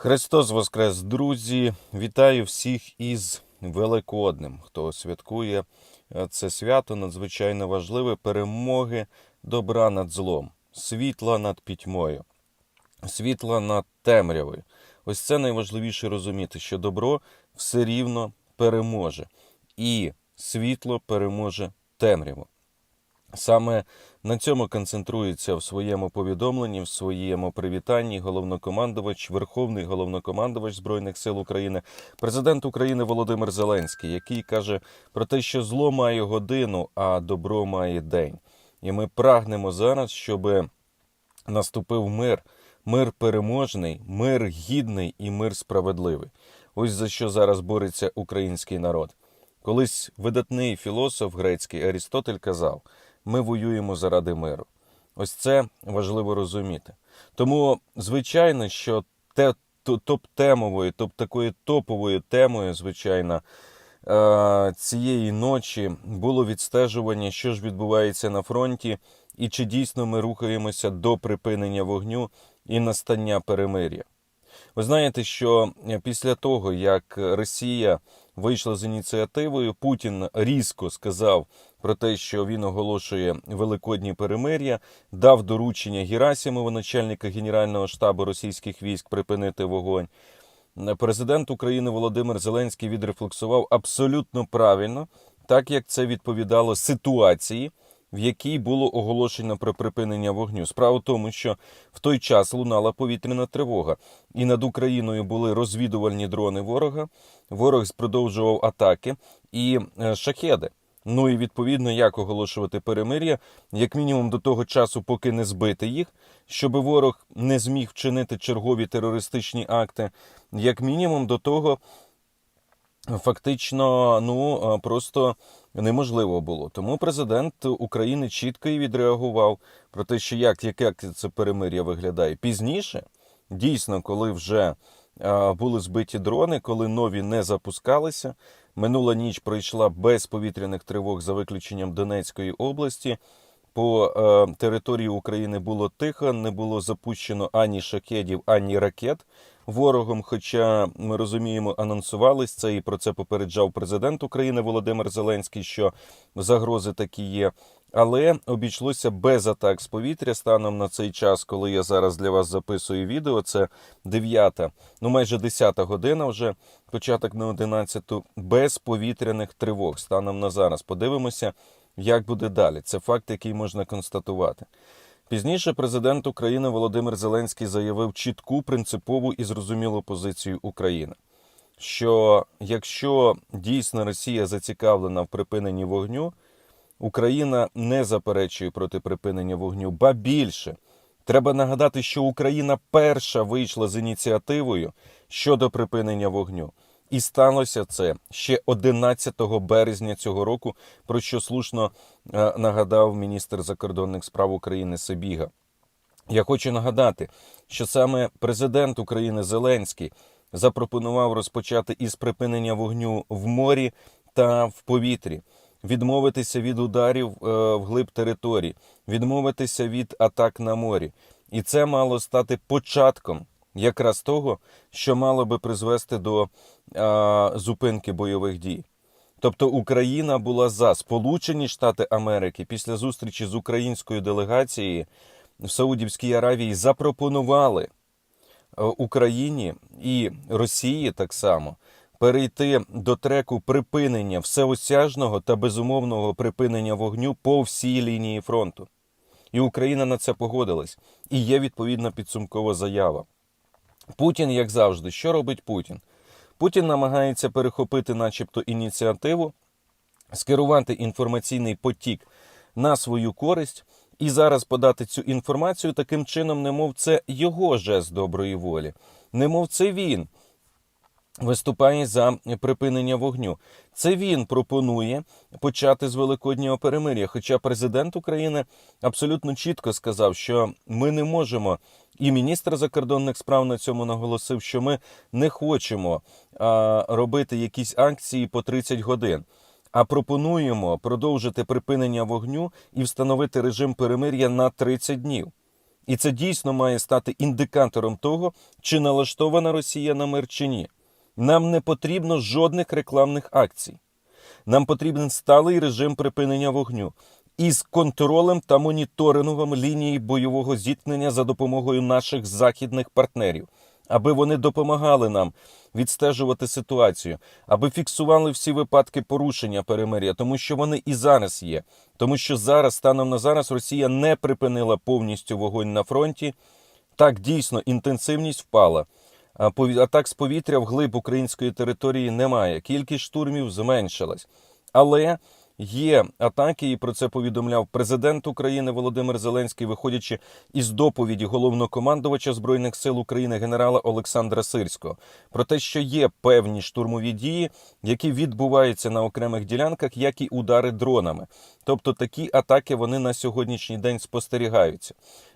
Христос Воскрес, друзі! Вітаю всіх із Великоднем, хто святкує е, це свято надзвичайно важливе перемоги добра над злом, світла над пітьмою, світла над темрявою. Ось це найважливіше розуміти, що добро все рівно переможе, і світло переможе темряву. Саме на цьому концентрується в своєму повідомленні, в своєму привітанні головнокомандувач, верховний головнокомандувач Збройних сил України, президент України Володимир Зеленський, який каже про те, що зло має годину, а добро має день. І ми прагнемо зараз, щоб наступив мир, мир переможний, мир гідний і мир справедливий. Ось за що зараз бореться український народ. Колись видатний філософ грецький Арістотель казав: ми воюємо заради миру. Ось це важливо розуміти. Тому, звичайно, що те, топ-темовою, топ такою топовою темою, звичайно, е, цієї ночі було відстежування, що ж відбувається на фронті, і чи дійсно ми рухаємося до припинення вогню і настання перемир'я. Ви знаєте, що після того, як Росія вийшла з ініціативою, Путін різко сказав про те, що він оголошує великодні перемир'я, дав доручення Герасимову, начальника Генерального штабу російських військ, припинити вогонь. Президент України Володимир Зеленський відрефлексував абсолютно правильно, так як це відповідало ситуації, в якій було оголошено про припинення вогню. Справа в тому, що в той час лунала повітряна тривога, і над Україною були розвідувальні дрони ворога. Ворог продовжував атаки і е, шахеди. Ну і відповідно, як оголошувати перемир'я, як мінімум до того часу, поки не збити їх, щоб ворог не зміг вчинити чергові терористичні акти, як мінімум до того, фактично, ну е, просто неможливо було. Тому президент України чітко і відреагував про те, що як, як, це перемир'я виглядає пізніше. Дійсно, коли вже е, були збиті дрони, коли нові не запускалися. Минула ніч пройшла без повітряних тривог за виключенням Донецької області. По е, території України було тихо, не було запущено ані шахедів, ані ракет ворогом. Хоча ми розуміємо, анонсувались це і про це попереджав президент України Володимир Зеленський, що загрози такі є. Але обійшлося без атак з повітря станом на цей час, коли я зараз для вас записую відео. Це 9, ну майже 10 година вже початок на 11, без повітряних тривог станом на зараз. Подивимося, як буде далі. Це факт, який можна констатувати. Пізніше президент України Володимир Зеленський заявив чітку, принципову і зрозумілу позицію України. Що якщо дійсно Росія зацікавлена в припиненні вогню, Україна не заперечує проти припинення вогню, ба більше. Треба нагадати, що Україна перша вийшла з ініціативою щодо припинення вогню. І сталося це ще 11 березня цього року, про що слушно е, нагадав міністр закордонних справ України Сибіга. Я хочу нагадати, що саме президент України Зеленський запропонував розпочати із припинення вогню в морі та в повітрі, відмовитися від ударів е, вглиб території, відмовитися від атак на морі. І це мало стати початком якраз того, що мало би призвести до е, зупинки бойових дій. Тобто Україна була за Сполучені Штати Америки після зустрічі з українською делегацією в Саудівській Аравії запропонували е, Україні і Росії так само перейти до треку припинення всеосяжного та безумовного припинення вогню по всій лінії фронту. І Україна на це погодилась. І є відповідна підсумкова заява. Путін, як завжди, що робить Путін? Путін намагається перехопити, начебто, ініціативу, скерувати інформаційний потік на свою користь і зараз подати цю інформацію таким чином, немов це його жест доброї волі, немов це він виступає за припинення вогню. Це він пропонує почати з великоднього перемир'я. Хоча президент України абсолютно чітко сказав, що ми не можемо, і міністр закордонних справ на цьому наголосив, що ми не хочемо а, робити якісь акції по 30 годин. А пропонуємо продовжити припинення вогню і встановити режим перемир'я на 30 днів. І це дійсно має стати індикатором того, чи налаштована Росія на мир чи ні. Нам не потрібно жодних рекламних акцій. Нам потрібен сталий режим припинення вогню із контролем та моніторингом лінії бойового зіткнення за допомогою наших західних партнерів, аби вони допомагали нам відстежувати ситуацію, аби фіксували всі випадки порушення перемир'я, тому що вони і зараз є. Тому що зараз, станом на зараз, Росія не припинила повністю вогонь на фронті. Так, дійсно, інтенсивність впала. Атак з повітря вглиб української території немає. Кількість штурмів зменшилась. Але є атаки, і про це повідомляв президент України Володимир Зеленський, виходячи із доповіді головнокомандувача Збройних сил України генерала Олександра Сирського, про те, що є певні штурмові дії, які відбуваються на окремих ділянках, як і удари дронами. Тобто такі атаки вони на сьогоднішній день спостерігаються.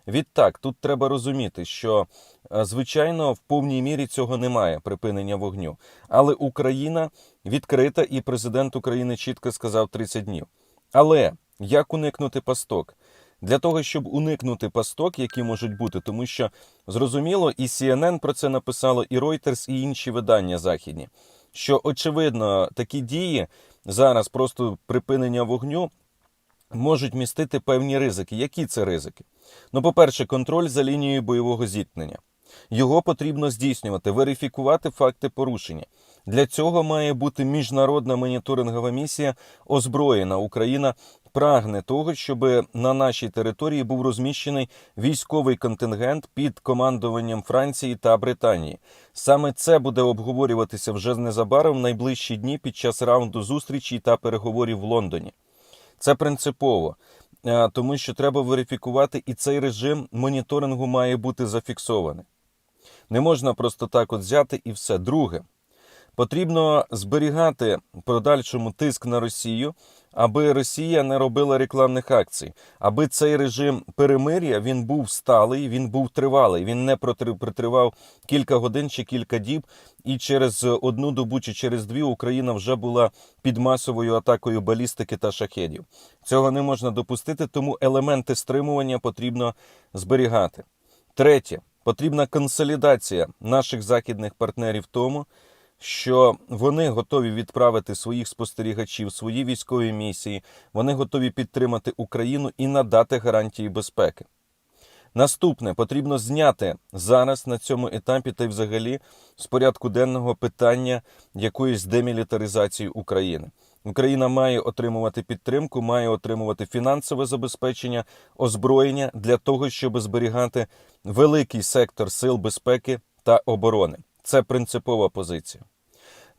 Відтак, тут треба розуміти, що е, звичайно в повній мірі цього немає припинення вогню. Але Україна відкрита, і президент України чітко сказав 30 днів. Але як уникнути пасток? Для того, щоб уникнути пасток, які можуть бути, тому що зрозуміло, і CNN про це написало, і Reuters, і інші видання західні, що очевидно такі дії зараз просто припинення вогню можуть містити певні ризики. Які це ризики? Ну, по-перше, контроль за лінією бойового зіткнення. Його потрібно здійснювати, верифікувати факти порушення. Для цього має бути міжнародна моніторингова місія озброєна. Україна прагне того, щоб на нашій території був розміщений військовий контингент під командуванням Франції та Британії. Саме це буде обговорюватися вже незабаром в найближчі дні під час раунду зустрічей та переговорів в Лондоні. Це принципово, е, тому що треба верифікувати, і цей режим моніторингу має бути зафіксований. Не можна просто так от взяти і все. Друге, потрібно зберігати подальшому тиск на Росію, аби Росія не робила рекламних акцій, аби цей режим перемир'я він був сталий, він був тривалий. Він не протривав кілька годин чи кілька діб, і через одну добу чи через дві Україна вже була під масовою атакою балістики та шахедів. Цього не можна допустити, тому елементи стримування потрібно зберігати. Третє, потрібна консолідація наших західних партнерів тому, що вони готові відправити своїх спостерігачів, свої військові місії, вони готові підтримати Україну і надати гарантії безпеки. Наступне потрібно зняти зараз на цьому етапі та й взагалі з порядку денного питання якоїсь демілітаризації України. Україна має отримувати підтримку, має отримувати фінансове забезпечення, озброєння для того, щоб зберігати великий сектор сил безпеки та оборони. Це принципова позиція.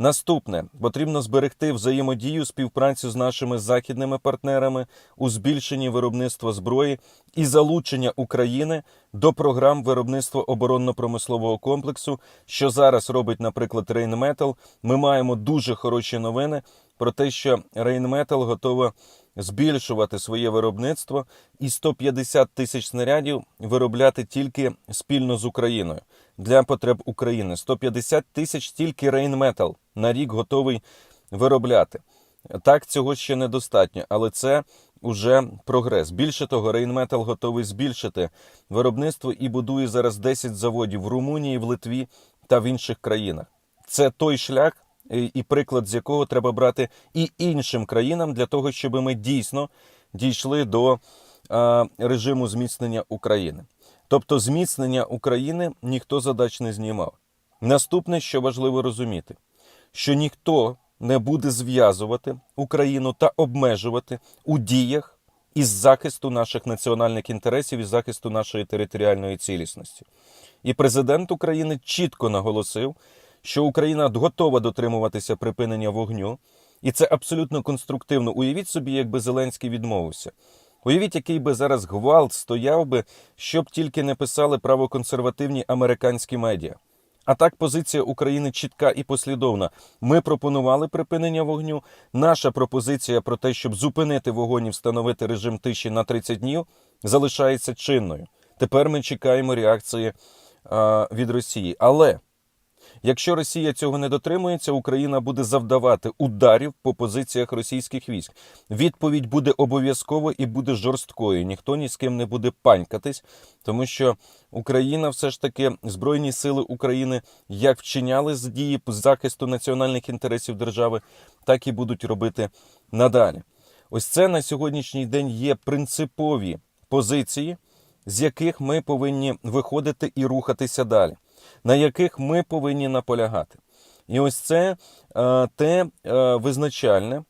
Наступне потрібно зберегти взаємодію співпрацю з нашими західними партнерами у збільшенні виробництва зброї і залучення України до програм виробництва оборонно-промислового комплексу, що зараз робить, наприклад, Рейнметал. Ми маємо дуже хороші новини про те, що Рейнметал готова збільшувати своє виробництво і 150 тисяч снарядів виробляти тільки спільно з Україною для потреб України. 150 тисяч тільки Рейнметал на рік готовий виробляти. Так, цього ще недостатньо, але це уже прогрес. Більше того, Рейнметал готовий збільшити виробництво і будує зараз 10 заводів в Румунії, в Литві та в інших країнах. Це той шлях, і приклад з якого треба брати і іншим країнам для того, щоб ми дійсно дійшли до режиму зміцнення України. Тобто, зміцнення України ніхто задач не знімав. Наступне, що важливо розуміти, що ніхто не буде зв'язувати Україну та обмежувати у діях із захисту наших національних інтересів і захисту нашої територіальної цілісності. І президент України чітко наголосив, що Україна готова дотримуватися припинення вогню, і це абсолютно конструктивно. Уявіть собі, якби Зеленський відмовився. Уявіть, який би зараз гвалт стояв би, щоб тільки не писали правоконсервативні американські медіа. А так позиція України чітка і послідовна. Ми пропонували припинення вогню. Наша пропозиція про те, щоб зупинити вогонь і встановити режим тиші на 30 днів, залишається чинною. Тепер ми чекаємо реакції а, від Росії. Але Якщо Росія цього не дотримується, Україна буде завдавати ударів по позиціях російських військ. Відповідь буде обов'язково і буде жорсткою. Ніхто ні з ким не буде панькатись, тому що Україна, все ж таки, збройні сили України як вчиняли з дії захисту національних інтересів держави, так і будуть робити надалі. Ось це на сьогоднішній день є принципові позиції, з яких ми повинні виходити і рухатися далі, на яких ми повинні наполягати. І ось це е, те е, визначальне,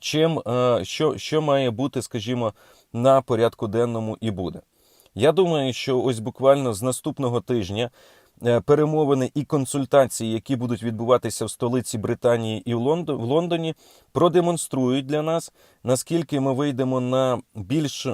чим, е, що, що має бути, скажімо, на порядку денному і буде. Я думаю, що ось буквально з наступного тижня перемовини і консультації, які будуть відбуватися в столиці Британії і в Лондоні, продемонструють для нас, наскільки ми вийдемо на більш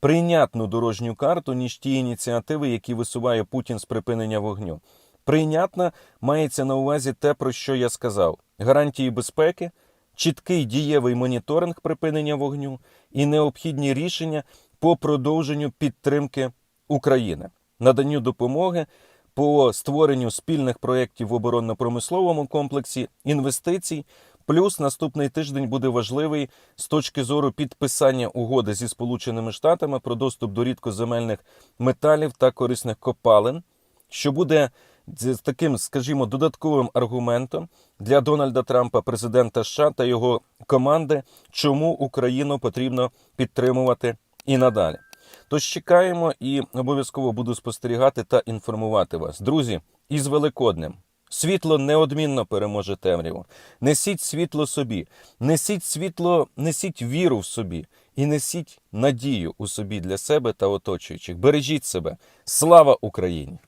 прийнятну дорожню карту, ніж ті ініціативи, які висуває Путін з припинення вогню. Прийнятна мається на увазі те, про що я сказав: гарантії безпеки, чіткий дієвий моніторинг припинення вогню і необхідні рішення по продовженню підтримки України, наданню допомоги по створенню спільних проєктів в оборонно-промисловому комплексі, інвестицій. Плюс наступний тиждень буде важливий з точки зору підписання угоди зі Сполученими Штатами про доступ до рідкоземельних металів та корисних копалин, що буде таким, скажімо, додатковим аргументом для Дональда Трампа, президента США та його команди, чому Україну потрібно підтримувати і надалі. Тож чекаємо і обов'язково буду спостерігати та інформувати вас. Друзі, із Великоднем. Світло неодмінно переможе темряву. Несіть світло собі, несіть світло, несіть віру в собі і несіть надію у собі для себе та оточуючих. Бережіть себе. Слава Україні!